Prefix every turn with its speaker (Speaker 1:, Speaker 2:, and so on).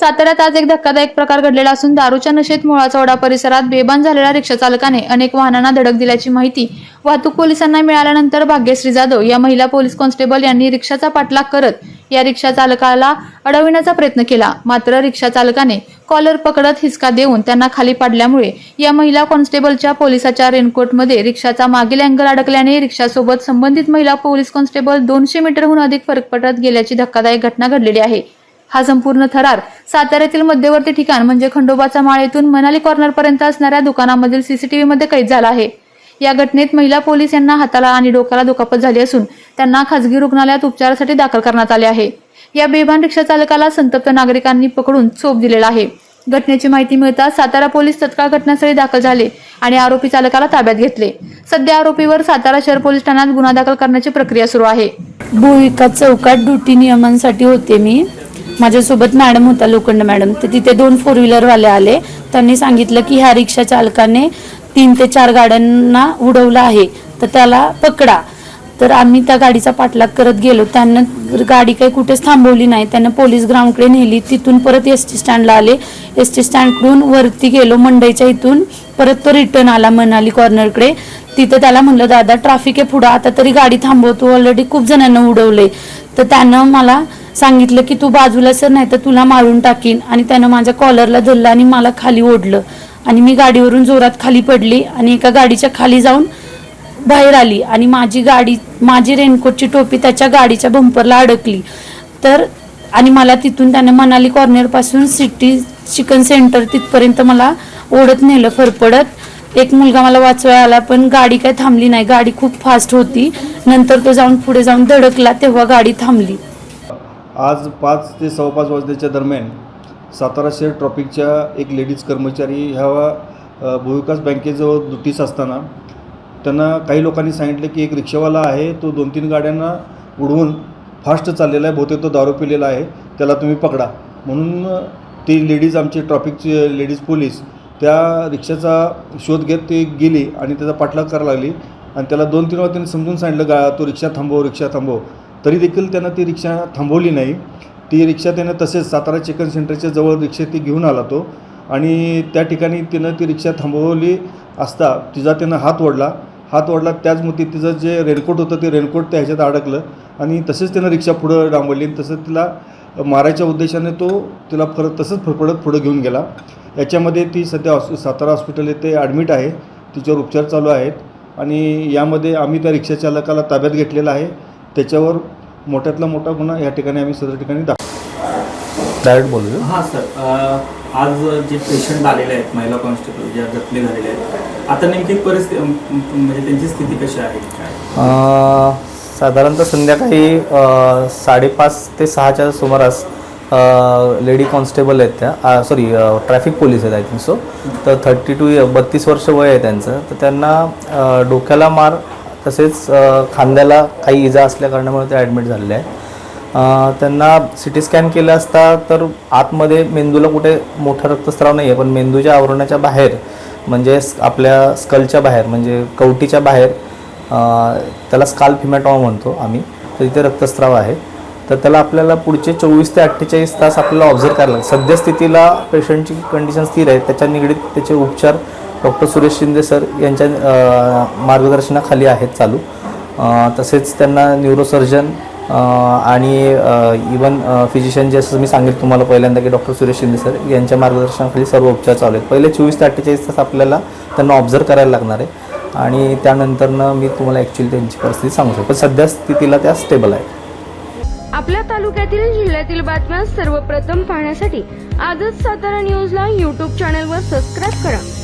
Speaker 1: साताऱ्यात आज एक धक्कादायक प्रकार घडलेला असून दारूच्या नशेत मुळाचा परिसरात बेभान झालेल्या रिक्षा चालकाने अनेक वाहनांना धडक दिल्याची माहिती वाहतूक पोलिसांना मिळाल्यानंतर भाग्यश्री जाधव या महिला पोलीस कॉन्स्टेबल यांनी रिक्षाचा पाठलाग करत या रिक्षा चालकाला अडविण्याचा प्रयत्न केला. मात्र रिक्षा चालकाने कॉलर पकडत हिसका देऊन त्यांना खाली पाडल्यामुळे या महिला कॉन्स्टेबलच्या पोलिसाच्या रेनकोटमध्ये रिक्षाचा मागील अँगल अडकल्याने रिक्षासोबत संबंधित महिला पोलीस कॉन्स्टेबल दोनशे मीटरहून अधिक फरक पडत गेल्याची धक्कादायक घटना घडलेली आहे. हा संपूर्ण थरार. साताऱ्यातील मध्यवर्ती ठिकाण म्हणजे खंडोबाचा माळ येथून मनाली कॉर्नर पर्यंत असणाऱ्या दुकानामधील सीसीटीव्ही मध्ये कैद झाला आहे. या घटनेत महिला पोलीस यांना हाताला आणि डोक्याला दुखापत झाली असून त्यांना खासगी रुग्णालयात उपचारासाठी दाखल करण्यात आले आहे. या बेभान रिक्षा चालकाला संतप्त नागरिकांनी पकडून चोप दिलेला आहे. घटनेची माहिती मिळताच सातारा पोलीस तत्काळ घटनास्थळी दाखल झाले आणि आरोपी चालकाला ताब्यात घेतले. सध्या आरोपीवर सातारा शहर पोलीस ठाण्यात गुन्हा दाखल करण्याची प्रक्रिया सुरू आहे.
Speaker 2: भूविकास चौकात ड्युटी नियमांसाठी होते मी. माझ्यासोबत मॅडम होता लोखंड मॅडम. तर तिथे दोन फोर व्हीलरवाले आले. त्यांनी सांगितलं की ह्या रिक्षा चालकाने तीन ते चार गाड्यांना उडवलं आहे. तर त्याला पकडा. तर आम्ही त्या गाडीचा पाठलाग करत गेलो. त्यांना गाडी काही कुठेच थांबवली नाही. त्यांना पोलीस ग्राउंडकडे नेली. तिथून परत एस टी स्टँडला आले. एस टी स्टँडकडून वरती गेलो मंडईच्या इथून. परत तो रिटर्न आला मनाली कॉर्नरकडे तिथं त्याला म्हणलं दादा ट्रॅफिक आहे पुढं. आता तरी गाडी थांबवतो ऑलरेडी खूप जणांना उडवले तर त्यानं मला सांगितलं की तू बाजूला सर नाही तर तुला मारून टाकीन. आणि त्यानं माझ्या कॉलरला धरलं आणि मला खाली ओढलं. आणि मी गाडीवरून जोरात खाली पडली आणि एका गाडीच्या खाली जाऊन बाहेर आली. आणि माझी गाडी माझी रेनकोटची टोपी त्याच्या गाडीच्या बंपरला अडकली. तर आणि मला तिथून त्यानं मनाली कॉर्नरपासून सिटी चिकन सेंटर तिथपर्यंत मला ओढत नेलं फरफडत. एक मुलगा मला वाचवायला आला पण गाडी काय थांबली नाही. गाडी खूप फास्ट होती. नंतर तो जाऊन पुढे जाऊन धडकला तेव्हा गाडी थांबली.
Speaker 3: आज पाच ते सव्वापाच वाजताच्या वाजण्याच्या दरम्यान सातारा शहर ट्रॉफिकच्या एक लेडीज कर्मचारी ह्या भूविकास बँकेजवळ दुटीस असताना त्यांना काही लोकांनी सांगितलं की एक रिक्षावाला आहे तो दोन तीन गाड्यांना उडवून फास्ट चाललेला आहे बहुतेक तो दारू पिलेला आहे त्याला तुम्ही पकडा. म्हणून ती लेडीज आमची ट्रॉफिकची लेडीज पोलीस त्या रिक्षाचा शोध घेत ती गेली आणि त्याचा पाठलाग करायला लागली. आणि त्याला दोन तीन वेळा त्यांनी समजून सांगितलं गा तो रिक्षा थांबव रिक्षा थांबव. तरी देखील त्यांना ती रिक्षा थांबवली नाही. ती रिक्षा त्यानं तसेच सातारा चिकन सेंटरच्या जवळ रिक्षा ती घेऊन आला तो. आणि त्या ठिकाणी तिनं ती रिक्षा थांबवली असता तिचा त्यानं हात ओढला. हात ओढला त्याच तिचं जे रेनकोट होतं ते रेनकोट त्या ह्याच्यात अडकलं. आणि तसेच त्यानं रिक्षा पुढं डांबवली आणि तसंच तिला मारायच्या उद्देशाने तो तिला परत तसंच फरफडत पुढं घेऊन गेला. याच्यामध्ये ती सध्या हॉस् सातारा हॉस्पिटल येथे ॲडमिट आहे. तिच्यावर उपचार चालू आहेत. आणि यामध्ये आम्ही त्या रिक्षाचालकाला ताब्यात घेतलेला आहे. त्याच्यावर मोठ्यातला मोठा गुन्हा या ठिकाणी आम्ही सदर ठिकाणी दाखल
Speaker 4: डायरेक्ट बोलू
Speaker 5: हां सर. आज जे पेशंट आलेले आहेत महिला कॉन्स्टेबल ज्या जखमी झालेले आहेत आता नेमकी परिस्थिती म्हणजे त्यांची स्थिती कशी आहे? काय
Speaker 4: अं, साधारणतः संध्याकाळी साडेपाच ते सहाच्या सुमारास लेडी कॉन्स्टेबल आहेत त्या. सॉरी ट्रॅफिक पोलीस आहेत आय थिंक सो तर थर्टी टू बत्तीस वर्ष वय आहे त्यांचं. तर त्यांना डोक्याला मार तसेच खांद्याला काही इजा असल्या कारणामुळे ते ॲडमिट झालेले आहे त्यांना सी टी स्कॅन केलं असता तर आतमध्ये मेंदूला कुठे मोठा रक्तस्राव नाही आहे पण मेंदूच्या आवरणाच्या बाहेर म्हणजे आपल्या स्कलच्या बाहेर म्हणजे कवटीच्या बाहेर त्याला स्काल फिमॅटॉम म्हणतो आम्ही तर तिथे रक्तस्राव आहे. तर त्याला आपल्याला पुढचे चोवीस ते अठ्ठेचाळीस तास आपल्याला ऑब्झर्व करायला लागेल. सद्यस्थितीला पेशंटची कंडिशन स्थिर आहे त्याच्या निगडीत त्याचे उपचार डॉक्टर सुरेश शिंदे सर यांच्या मार्गदर्शनाखाली आहेत चालू. तसेच त्यांना न्यूरोसर्जन आणि इवन फिजिशियन जे असं मी सांगितलं तुम्हाला पहिल्यांदा की डॉक्टर सुरेश शिंदे सर यांच्या मार्गदर्शनाखाली सर्व उपचार चालू आहेत. पहिले चोवीस ते अठ्ठेचाळीस तास आपल्याला त्यांना ऑब्झर्व करायला लागणार आहे. आणि त्यानंतरनं मी तुम्हाला ॲक्च्युली त्यांची परिस्थिती सांगू शकतो. पण सध्या स्थितीला त्या स्टेबल आहे
Speaker 6: आपल्या तालुक्यातील जिल्ह्यातील बातम्या सर्वप्रथम पाहण्यासाठी आजच सातारा न्यूजला यूट्यूब चॅनलवर सबस्क्राईब करा.